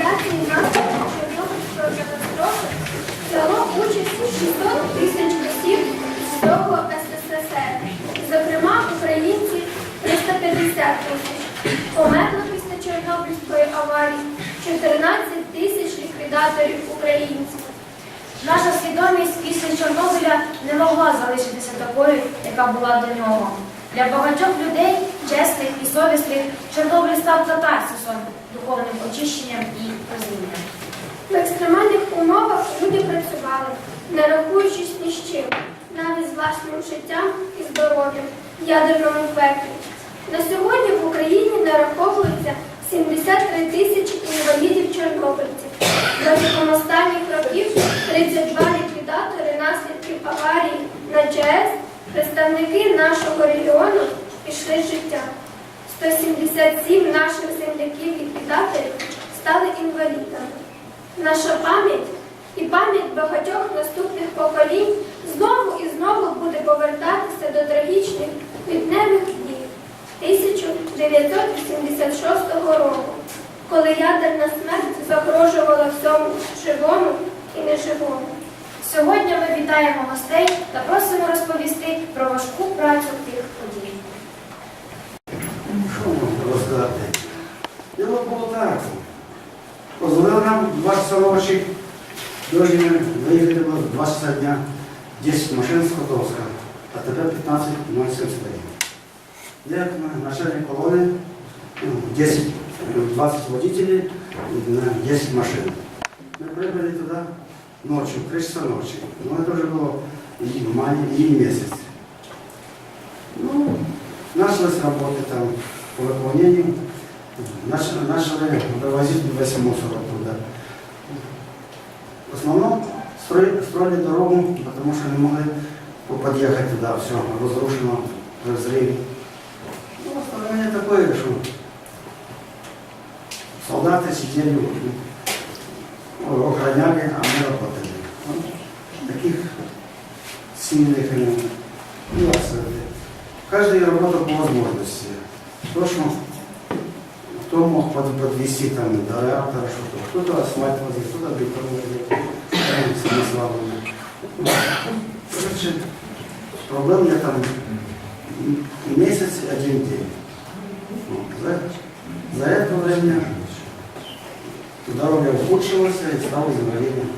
ліквідації наслідків Чорнобильської катастрофи взяло участь 600 тисяч осіб з всього СССР. Зокрема, українці 350 тисяч. Померло після Чорнобильської аварії 14 тисяч ліквідаторів українців. Наша свідомість після Чорнобиля не могла залишитися такою, яка була до нього. Для багатьох людей, чесних і совісних, Чорнобиль став катарсисом, духовним очищенням і прозрінням. В екстремальних умовах люди працювали, не рахуючись ні з чим, навіть з власним життям і здоров'ям ядерному пеклі. На сьогодні в Україні нараховується 73 тисячі інвалідів чорнобильців. Протягом останніх років 32 ліквідатори наслідків аварії на ЧАЕС, представники нашого регіону пішли з життя. 177 наших земляків-ліквідаторів стали інвалідами. Наша пам'ять і пам'ять багатьох наступних поколінь знову і знову буде повертатися до трагічних квітневих днів 1986 року, коли ядерна смерть загрожувала всьому живому і неживому. Сьогодні ми вітаємо гостей та просимо розповісти про важку працю тих подій. Ну, Що можна розказати? Діло було так. Позвонили нам 2 часа ночі, должны виїхати було 2 часа дня, 10 машин з Котовська, а тепер 15 071. Як на начальник колони, ну, 10, 20 водителей на 10 машин. Мы прибыли туда Ночью, 3 часа ночи. Ну, это уже было май, и месяц. Ну, началась работа там по выполнению. Начали, начали вывозить весь мусор оттуда. В основном строили, строили дорогу, потому что не могли подъехать туда, все разрушено, разрыв. Ну, основание такое, что солдаты сидели, охраняли, а мы работали. Вот таких сильных э, ну, особенно. Каждый работал по возможности. Кто, что, кто мог под- подвести там до реактора что-то, кто-то асфальт возил, кто-то бетон возил, там, самославами. Короче, проблем я там м- месяц и один день. Вот. За, за это время здоровье ухудшилось и стал инвалидом.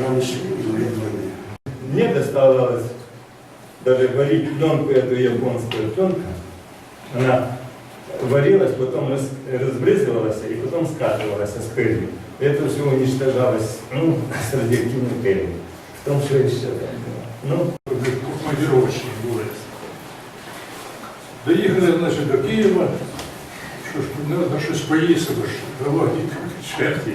Раньше инвалид войны. Мне доставалось даже варить пленку, эту японскую пленку. Она варилась, потом раз- разбрызгивалась и потом скатывалась с пылью. Это все уничтожалось ну, с радиоактивной пылью. В том, что еще там было. Ну, командировочні були. Доїхали, значить, до Києва, що ж, треба щось поїсти, бо ж дорога черги.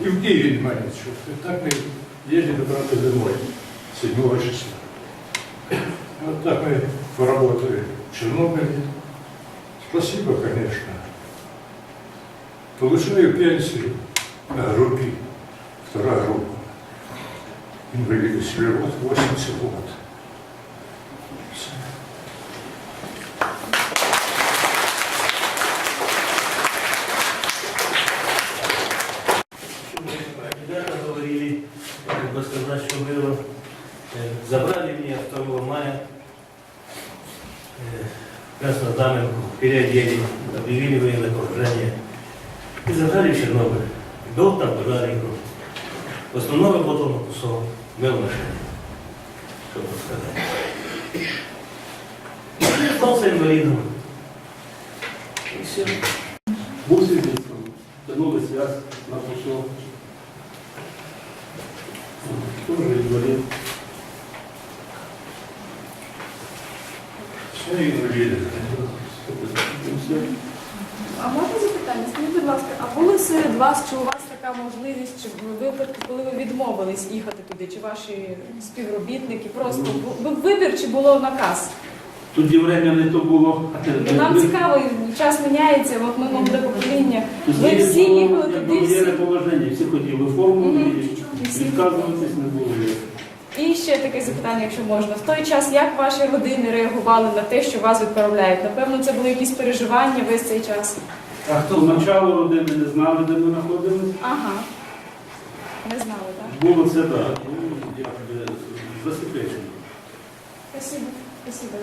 І в Києві немає нічого. І так ми їздили брати зимой, 7 числа. Вот так мы поработали в Чернобыле. Спасибо, конечно. Получаю пенсию на группе, вторая группа. Инвалиды вот 80 год. Краснознаменку, переодели, объявили военное положение и забрали в Чернобыль. Был там пожарником. В основном работал на кусок, был в машине, чтобы сказать. И остался инвалидом. И все. Бусельницам тянули связь на кусок. Тоже инвалид. Все инвалиды. Можна запитання? Скажіть, будь ласка, а були серед вас, чи у вас така можливість, чи випадки, коли ви відмовились їхати туди, чи ваші співробітники? Просто бу- був вибір, чи було наказ? Тоді время не то було. Нам цікаво, час міняється, от ми молоде покоління. Ви всі їхали туди, всі. положення, всі хотіли форму Мгм. і відказуватись не було. І ще таке запитання, якщо можна. В той час як ваші родини реагували на те, що вас відправляють? Напевно, це були якісь переживання весь цей час. А хто Спочатку родини не знали, де ми знаходилися. Ага. Не знали, так? Було це так. Ну, якби засекречено. Спасибо. Спасибо.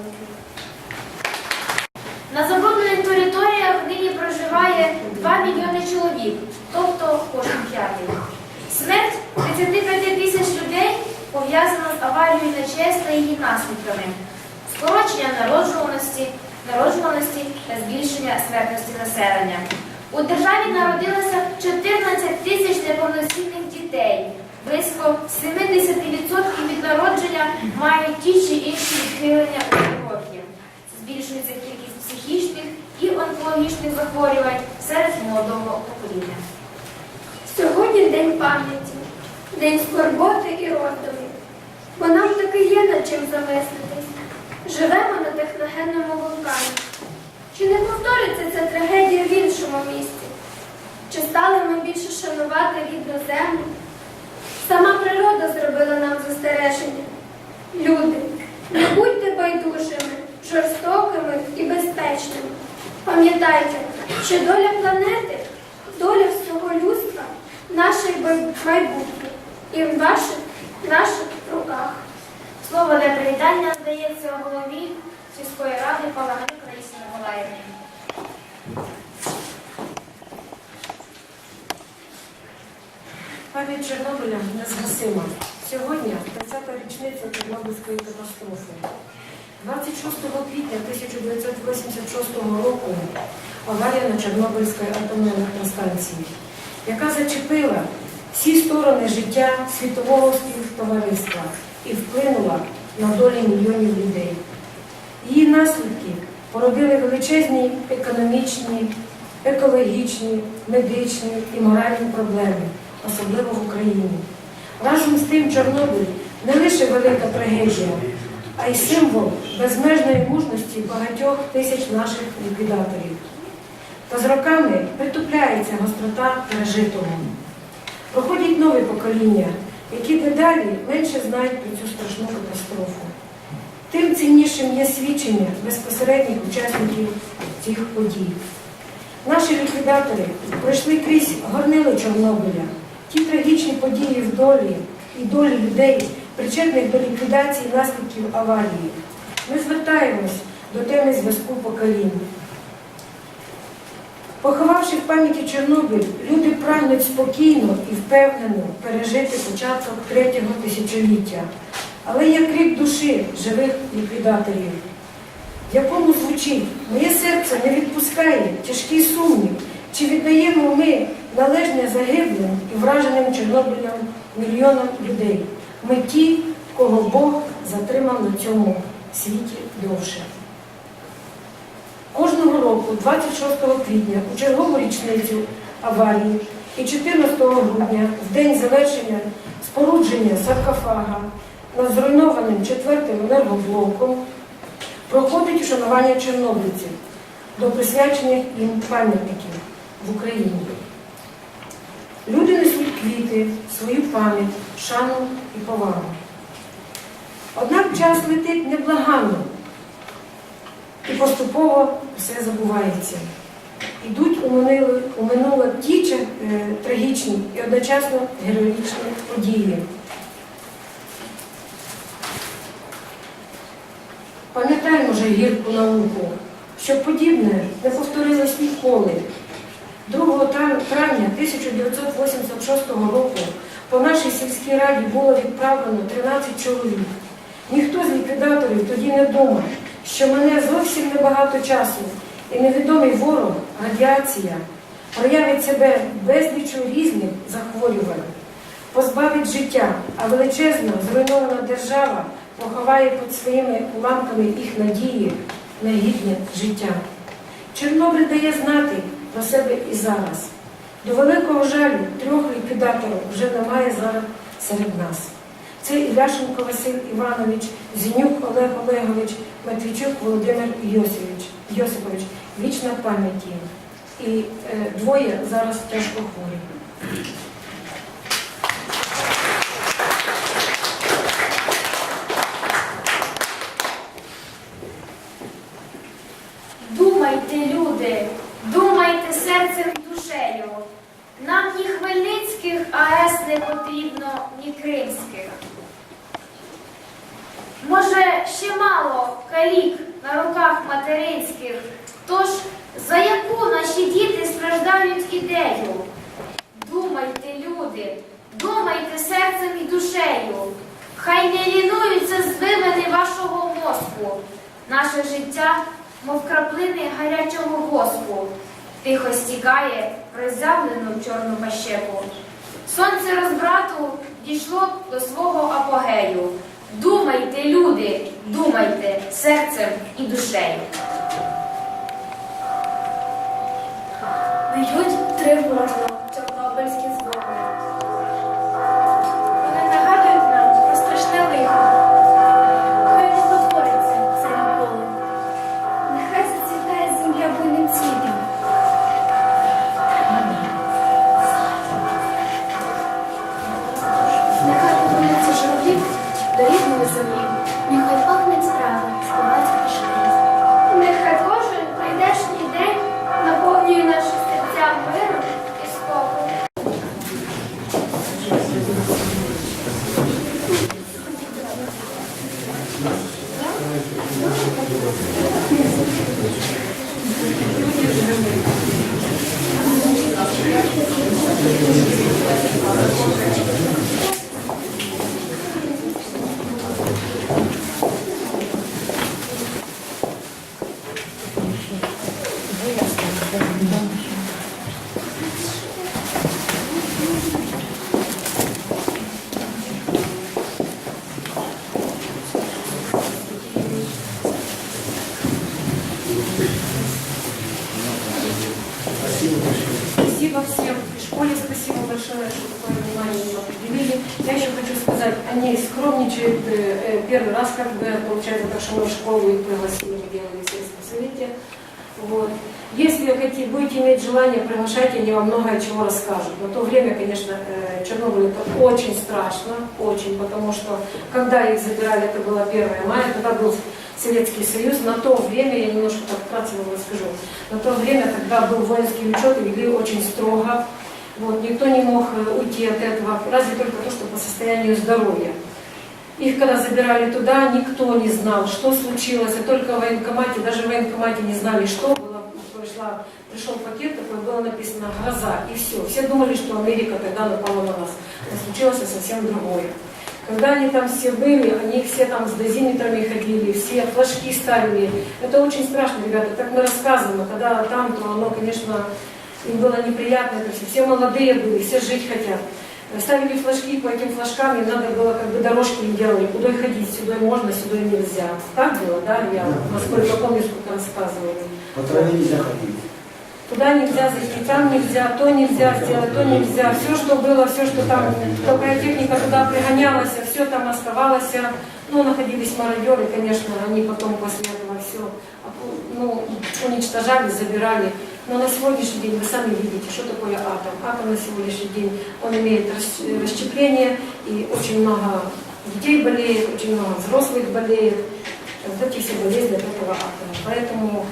На забруднених територіях нині проживає 2 мільйони чоловік, тобто кожен п'ятий. Смерть 35 тисяч людей пов'язана з аварією на ЧАЕС та її наслідками, скорочення народжуваності та збільшення смертності населення. У державі народилося 14 тисяч неповноцінних дітей. Близько 70% від народження мають ті чи інші відхилення у здоров'ї збільшується кількість психічних і онкологічних захворювань серед молодого покоління. Сьогодні день пам'яті, день скорботи і роздумів. Бо нам таки є над чим замислитись. Живемо на техногенному вулкані. Чи не повториться ця трагедія в іншому місті? Чи стали ми більше шанувати рідну землю? Сама природа зробила нам застереження. Люди, не будьте байдужими, жорстокими і безпечними. Пам'ятайте, що доля планети, доля всього людства наше майбутнє і в ваших, наших руках. Слово для привітання здається голові сільської ради Палаганюк Раїсі Миколаївні. Пам'ять Чорнобиля незгасима. Сьогодні 30-та річниця Чорнобильської катастрофи. 26 квітня 1986 року аварія на Чорнобильській атомній електростанції, яка зачепила всі сторони життя світового співтовариства і вплинула на долі мільйонів людей. Її наслідки породили величезні економічні, екологічні, медичні і моральні проблеми, особливо в Україні. Разом з тим Чорнобиль не лише велика трагедія, а й символ безмежної мужності багатьох тисяч наших ліквідаторів. Та з роками притупляється гострота пережитого. Проходять нові покоління, які дедалі менше знають про цю страшну катастрофу. Тим ціннішим є свідчення безпосередніх учасників цих подій. Наші ліквідатори пройшли крізь горнили Чорнобиля, ті трагічні події в долі і долі людей, причетних до ліквідації наслідків аварії. Ми звертаємось до теми зв'язку поколінь. Поховавши в пам'яті Чорнобиль, люди прагнуть спокійно і впевнено пережити початок третього тисячоліття. Але є крик душі живих ліквідаторів, в якому звучить моє серце не відпускає тяжкий сумнів, чи віддаємо ми належне загиблим і враженим Чорнобилем мільйонам людей. Ми ті, кого Бог затримав на цьому світі довше. Кожного року, 26 квітня, у чергову річницю аварії і 14 грудня, в день завершення спорудження саркофага над зруйнованим четвертим енергоблоком, проходить ушанування чорнобильців до присвячених їм пам'ятників в Україні. Люди несуть квіти, свою пам'ять, шану і повагу. Однак час летить неблаганно і поступово все забувається. Минуле, у минуле ті е, трагічні і одночасно героїчні події. Пам'ятаємо вже гірку науку, щоб подібне не повторилось ніколи. 2 травня 1986 року по нашій сільській раді було відправлено 13 чоловік. Ніхто з ліквідаторів тоді не думав, що мене зовсім небагато часу і невідомий ворог, радіація, проявить себе безлічу різних захворювань, позбавить життя, а величезна зруйнована держава поховає під своїми уламками їх надії на гідне життя. Чорнобиль дає знати про себе і зараз. До великого жалю трьох ліквідаторів вже немає зараз серед нас. Це Іляшенко Василь Іванович, Зінюк Олег Олегович, Матвійчук Володимир Йосипович. Йосипович. Вічна пам'ять їм. І е, двоє зараз тяжко хворі. Думайте, люди, думайте серцем душею. Нам ні Хмельницьких АЕС не потрібно, ні Кримських. Може, ще мало калік на руках материнських. Тож за яку наші діти страждають ідею? Думайте, люди, думайте серцем і душею. Хай не лінуються звивини вашого мозку. Наше життя, мов краплини гарячого воску, тихо стікає роззявлену чорну пащеку. Сонце розбрату дійшло до свого апогею. Думайте, люди, думайте серцем і душею. Б'ють тривожно сказать, они скромничают э, э, первый раз, как бы, получается, прошла в школу и пригласили, мы делали сельском совете. Вот. Если хотите, будете иметь желание, приглашайте, они вам многое чего расскажут. На то время, конечно, э, Чернобыль это очень страшно, очень, потому что когда их забирали, это было 1 мая, тогда был Советский Союз, на то время, я немножко так вкратце вам расскажу, на то время, когда был воинский учет, и вели очень строго, вот, никто не мог э, уйти от этого, разве только то, что по состоянию здоровья. Их когда забирали туда, никто не знал, что случилось, и только в военкомате, даже в военкомате не знали, что было. Пришла, пришел пакет, такой было написано «Гроза», и все. Все думали, что Америка тогда напала на нас. Но случилось совсем другое. Когда они там все были, они все там с дозиметрами ходили, все флажки ставили. Это очень страшно, ребята, так мы рассказываем. А когда там, то оно, конечно, им было неприятно. Это все, все молодые были, все жить хотят. Ставили флажки, по этим флажкам им надо было, как бы дорожки им делали, куда ходить, сюда можно, сюда нельзя. Так было, да, я, насколько помню, сколько рассказывали. По траве нельзя ходить. Туда нельзя зайти, там нельзя, то нельзя сделать, то нельзя. Все, что было, все, что там, только техника туда пригонялась, все там оставалось. Ну, находились мародеры, конечно, они потом после этого все ну, уничтожали, забирали. Но на сегодняшний день вы сами видите, что такое атом. Атом на сегодняшний день, он имеет рас- расщепление, и очень много детей болеет, очень много взрослых болеет. Вот эти все болезни от этого атома. Поэтому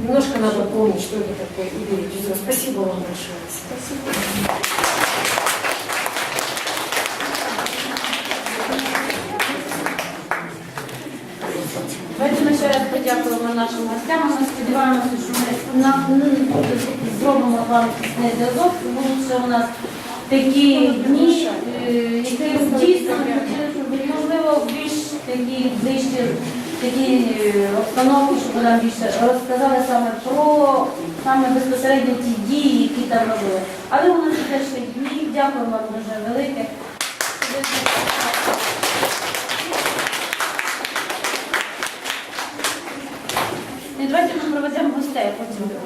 Немножко надо помнить, что это такое, и верить в Зоя. Спасибо вам большое. Давайте Ще раз подякуємо нашим гостям. Ми сподіваємося, що ми зробимо вам тісний зв'язок. Будуть ще у нас такі дні, е, які дійсно можливо більш такі ближчі такі е, обстановки, щоб нам більше розказали саме про саме безпосередньо ті дії, які там робили. Але у нас теж дні. Дякуємо вам дуже велике. І давайте ми проведемо гостей потім.